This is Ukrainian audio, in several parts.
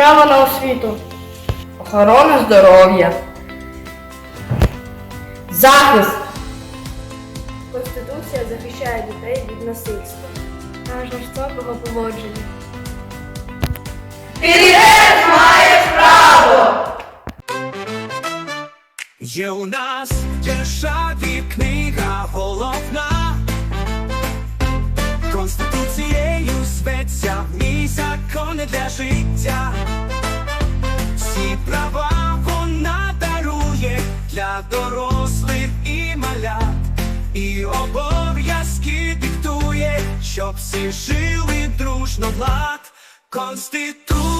право на освіту, охорона здоров'я, захист. Конституція захищає дітей від насильства та жорстокого поводження. Ти теж маєш право! Є у нас в державі книга головна. Конституцією зветься мій закони для життя. всі жили дружно влад конституцію.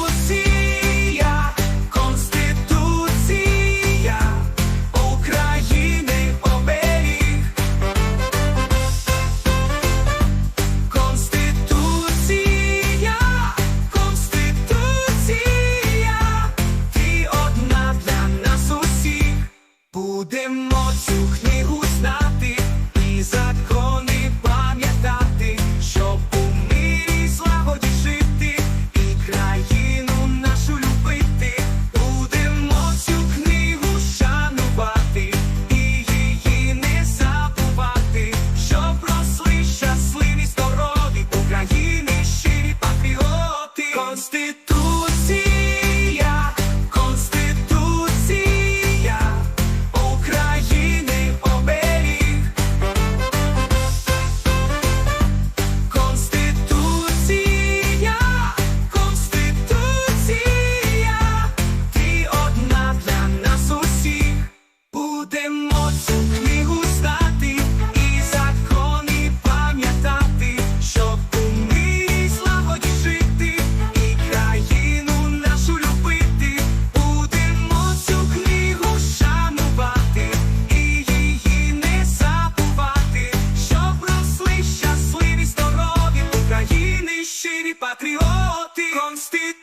щирі патріоти, Конституція,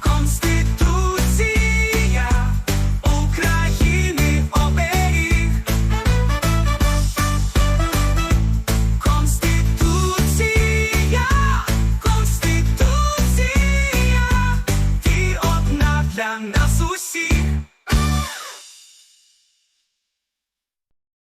Конституція України оберіг. Конституція, Конституція, ти одна для нас усіх.